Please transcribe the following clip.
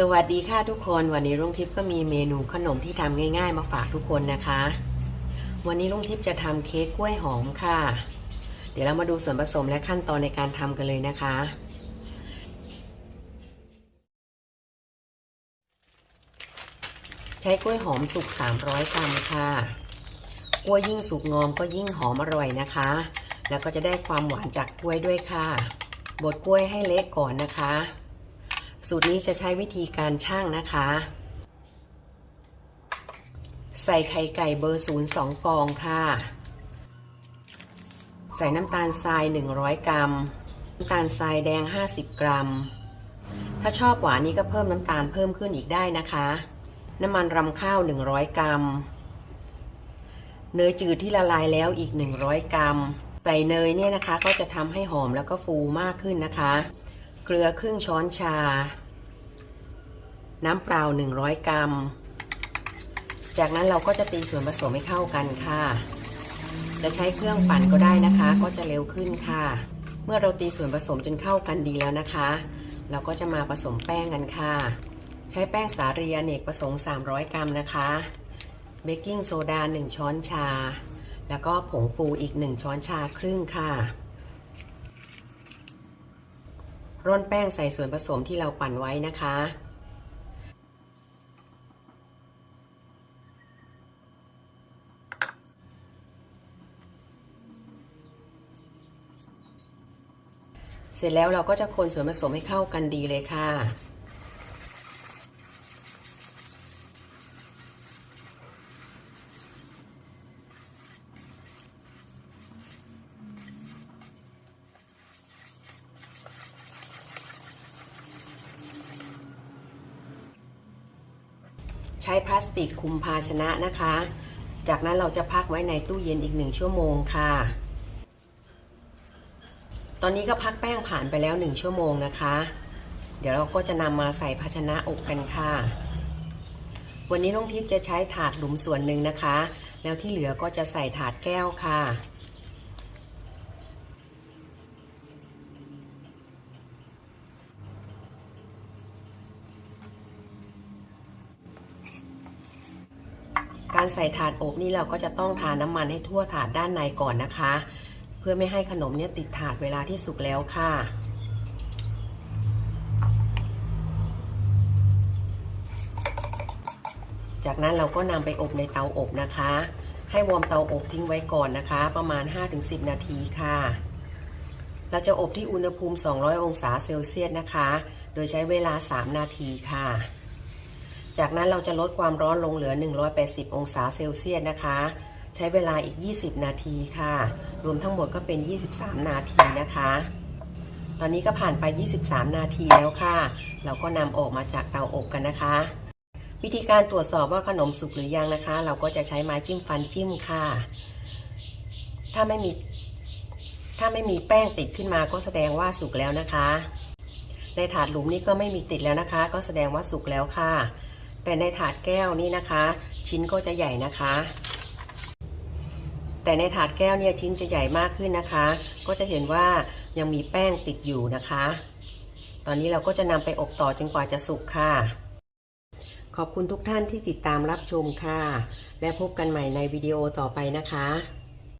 สวัสดีค่ะทุกคนวันนี้ลุงทิพย์ก็มีเมนูขนมที่ทำง่าย ๆ มาฝากทุกคนนะคะ วันนี้ลุงทิพย์จะทำเค้กกล้วยหอมค่ะ เดี๋ยวเรามาดูส่วนผสมและขั้นตอนในการทำกันเลยนะคะ ใช้กล้วยหอมสุก 300 กรัมค่ะกล้วยยิ่งสุกงอมก็ยิ่งหอมอร่อยนะคะ แล้วก็จะได้ความหวานจากกล้วยด้วยค่ะบดกล้วยให้เละก่อนนะคะ สูตรนี้จะใช้วิธีการช่างนะคะ ใส่ไข่ไก่เบอร์ศูนย์สองฟองค่ะ ใส่น้ำตาลทราย 100 กรัม น้ำตาลทรายแดง 50 กรัม ถ้าชอบหวานนี้ก็เพิ่มน้ำตาลเพิ่มขึ้นอีกได้นะคะ น้ำมันรำข้าว 100 กรัม เนยจืดที่ละลายแล้วอีก 100 กรัม ใส่เนยเนี่ยนะคะก็จะทำให้หอมแล้วก็ฟูมากขึ้นนะคะ เกลือครึ่งช้อนชา น้ำเปล่า 100 กรัม จากนั้นเราก็จะตีส่วนผสมให้เข้ากันค่ะ จะใช้เครื่องปั่นก็ได้นะคะ ก็จะเร็วขึ้นค่ะ เมื่อเราตีส่วนผสมจนเข้ากันดีแล้วนะคะ เราก็จะมาผสมแป้งกันค่ะ ใช้แป้งสาลีอเนกประสงค์ 300 กรัมนะคะ เบกกิ้งโซดา 1 ช้อนชา แล้วก็ผงฟูอีก 1 ช้อนชาครึ่งค่ะ ร่อนแป้งใส่ส่วนผสมที่เราปั่นไว้นะคะ เสร็จแล้วเราก็จะคนส่วนผสมให้เข้ากันดีเลยค่ะ ใช้พลาสติกคุมภาชนะนะคะ จากนั้นเราจะพักไว้ในตู้เย็นอีกหนึ่งชั่วโมงค่ะ ตอนนี้ก็พักแป้งผ่านไปแล้ว1ชั่วโมงนะคะ เดี๋ยวเราก็จะนำมาใส่ภาชนะอบกันค่ะ วันนี้น้องทิพย์จะใช้ถาดหลุมส่วนหนึ่งนะคะ แล้วที่เหลือก็จะใส่ถาดแก้วค่ะ การใส่ถาดอบนี่เราก็จะต้องทาน้ำมันให้ทั่วถาดด้านในก่อนนะคะ เพื่อไม่ให้ขนมเนี่ยติดถาดเวลาที่สุกแล้วค่ะ จากนั้นเราก็นำไปอบในเตาอบนะคะ ให้วอร์มเตาอบทิ้งไว้ก่อนนะคะ ประมาณ 5-10 นาทีค่ะเราจะอบที่อุณหภูมิ 200 องศาเซลเซียสนะคะ โดยใช้เวลา 3 นาทีค่ะ จากนั้นเราจะลดความร้อนลงเหลือ 180 องศาเซลเซียสนะคะ ใช้เวลาอีก 20 นาทีค่ะ รวมทั้งหมดก็เป็น 23 นาทีนะคะ ตอนนี้ก็ผ่านไป 23 นาทีแล้วค่ะ เราก็นำออกมาจากเตาอบกันนะคะ วิธีการตรวจสอบว่าขนมสุกหรือยังนะคะ เราก็จะใช้ไม้จิ้มฟันจิ้มค่ะ ถ้าไม่มีถ้าไม่มีแป้งติดขึ้นมาก็แสดงว่าสุกแล้วนะคะ ในถาดหลุมนี่ก็ไม่มีติดแล้วนะคะ ก็แสดงว่าสุกแล้วค่ะ แต่ในถาดแก้วนี่นะคะ ชิ้นก็จะใหญ่นะคะ แต่ในถาดแก้วเนี่ยชิ้นจะใหญ่มากขึ้นนะคะ ก็จะเห็นว่ายังมีแป้งติดอยู่นะคะ ตอนนี้เราก็จะนำไปอบต่อจนกว่าจะสุกค่ะ ขอบคุณทุกท่านที่ติดตามรับชมค่ะ และพบกันใหม่ในวิดีโอต่อไปนะคะ